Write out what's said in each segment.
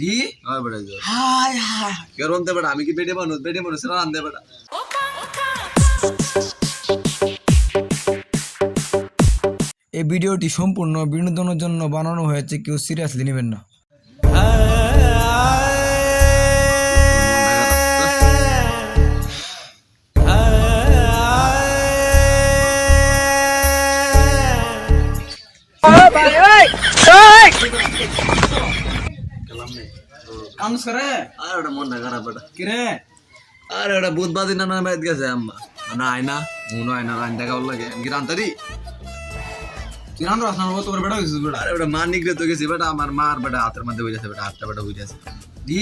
দি? হয় বেটা high high কেউ রনতে বেটা আমি কি বেডে মানুষ? বেডে মানুষ রান্ধে বেটা এই ভিডিওটি সম্পূর্ণ বিনোদনের জন্য বানানো হয়েছে কেউ সিরিয়াসলি নেবেন না। কামস করে আর ওটা মনটা খারাপ বেটা কিরে আর ওটা বুধবার দিন বাইত গেছে আম্মা না আয়না মুনো আয়না লাগে আমি কি রান্তারি তুই রান্না রান্না করব তোর বেটা হয়েছিস বেটা আরে ওটা মা নিগড়ে তো গেছি বেটা আমার মার বেটা হাতের মধ্যে হয়ে যাচ্ছে বেটা হাতটা বেটা হয়ে যাচ্ছে দি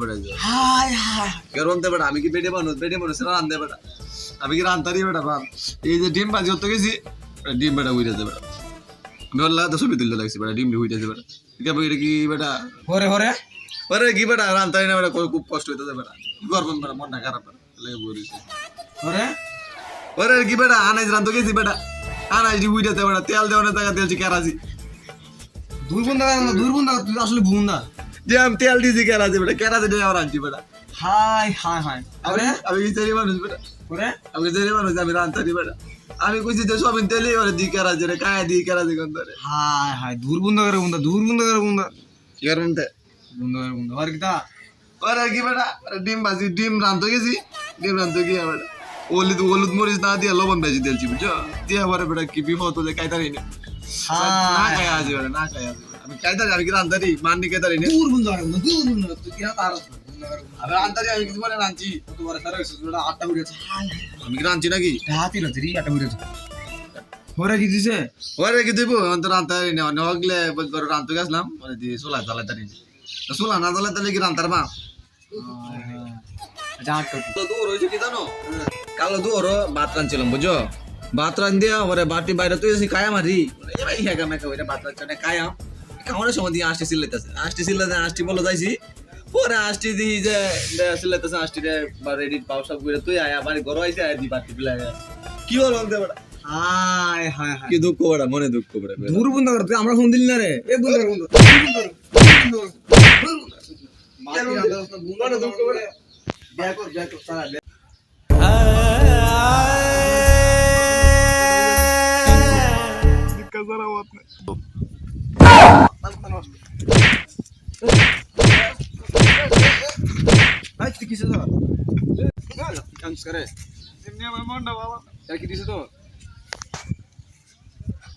বেটা হাই হাই কেউ রনতে বেটা আমি কি বেডে মানুষ বেডে মানুষ রান্ধে বেটা আমি কি রান্তারি বেটা ভাব এই যে ডিম বাজি হতে গেছি ডিম বেটা হয়ে যাচ্ছে বেটা আমি ওর লাগতে ছবি তুলতে লাগছি বেটা ডিম হয়ে যাচ্ছে বেটা এটা কি বেটা হরে হরে আরে কি বেটা রান্তারি না বেটা খুব কষ্ট হইতেছে বেটা। করবেন বেটা মনটা খারাপ লেগে বলিছে হরে ওরে কি বেটা আনাজ রান্ধতে গেছি বেটা। আনাজ ডি হইতেছে বেটা তেল দেওয়ার টাকা তেল কেরাজি দুই বন্ধা দুই বন্ধা তুই আসলে বুন্দা যে আমি তেল দিয়েছি কেরাজি বেটা কেরাজি দিয়ে আবার আনছি বেটা। হাই হাই হাই আমি আমি বিচারি মানুষ বেটা? হরে আমি বিচারি মানুষ আমি রান্তারি বেটা। আমি কইছি যে সবিন তেলই এবারে দি কেরাজি রে কায় দি কেরাজি কোন ধরে হাই হাই দূর বন্ধা করে বুন্দা দূর বন্ধা করে বুন্দা কি করবেন করে বুন্দা আর কিতা? ওরে কি বেটা? ডিম ভাজি ডিম রান্ধতে গেছি ডিম রান্ধতে গিয়ে বেটা হলুদ হলুদ মরিচ না দিয়ে লবণ ভেজি দিয়েছি বুঝছ দিয়ে আবার বেটা কি বিপদ হলে কাইতারি না। না খাই আজ বেটা না খাই আজ। আমি কাইতারি আমি কি রান্তারি মান্নি কাইতারি না? দূর বন্ধা করে বুন্দা দূর বন্ধা তুই তার বুন্দা করে বুন্দা আমি রান্তারি আমি কিছু বলে রাঁধছি তোমার তার হয়েছে বেটা আটটা হাই আমি কি রাঁধছি নাকি হাতি না তুই আটটা উঠেছে হরে কি দিছে? ওরে কি দিব? তো রান্তারি না নগলে বলবার রাঁধতে গেছিলাম মানে দিয়ে চুলা তারি চুলা না জ্বালাই তাহলে কি রান্তার মা আচ্ছা কালো দূর ভাত রাঁধছিলাম বুঝছ? ভাত রান দিয়া ওরে বাটি বাইরে তুই এসে কায়া মারি এবার হেগা মেকা ওইটা ভাত রাঁধছে কায়া খাওয়ানোর সময় দিয়ে আষ্টি সিলাতে আষ্টি বলে যাইছি পরে আষ্টি দিই যে সিলাইতেছে আষ্টি রে বা রেডি পাও সব করে তুই আয়া বাড়ি ঘর আইসে আয়া দি বাটি পিলাই কি হল বলতে হাই হাই হাই কি দুঃখ বেটা মনে দুঃখ বেটা দূর বন্ধ কর তুই আমরা ফোন দিলি না রে। এ বন্ধ কর বন্ধ কিসে তো কাজ করে কি দিছে তো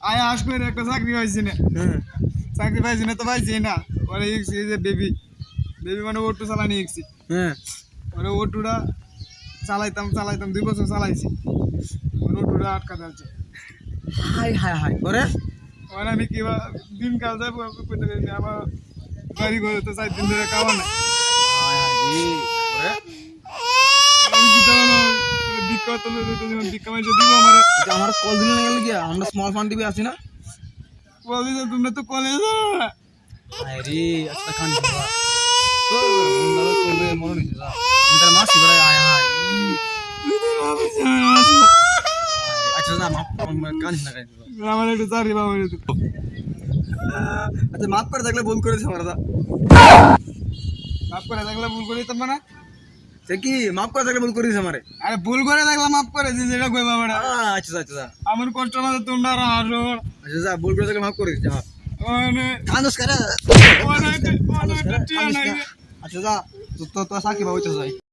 আয় আসবে রে, একটা চাকরি পাইছি না। হ্যাঁ। চাকরি পাইছি না তো পাইছি না। ওরে ইকছি এই যে বেবি বেবি মানে অটো চালানি ইকছি হ্যাঁ। ওরে অটোটা চালাইতাম চালাইতাম দুই বছর চালাইছি। ওরে অটোটা আটকা যাচ্ছে হাই হাই হাই। করে ওরে আমি কিবা দিন কাল যাব কইতে গেছি আমার বাড়ি ঘরে তো চার দিন ধরে খাওয়া নাই। আমি কি ভিক্ষা তো ভিক্ষা মাইছে দিব আমার। আমার কল দিলে না গেল কি আমরা স্মল ফান্ড টিভি আছি না? যে তোমরা তো কলেজ আরে আচ্ছা খান বাবা। তো বন্ধা করবে মনে যা আমি তার মাসি আয় হাই আচ্ছা যা মাপ কানিস না কানিস আমার একটু চাকরি পাবো আচ্ছা মাপ করে থাকলে ভুল করেছে আমরা মাফ করে থাকলে ভুল করে দিতাম না সে কি মাপ করে থাকলে ভুল করেছে আমারে? আরে ভুল করে থাকলে মাফ করে দিস এটা কইবা বেড়া আচ্ছা আচ্ছা যা আমার কষ্ট মাঝে তোমরা আর হাসো আচ্ছা যা ভুল করে থাকলে মাপ করে দিচ্ছি হ্যাঁ মানে কানুস করে অনেক অনেক টিয়া নাই আচ্ছা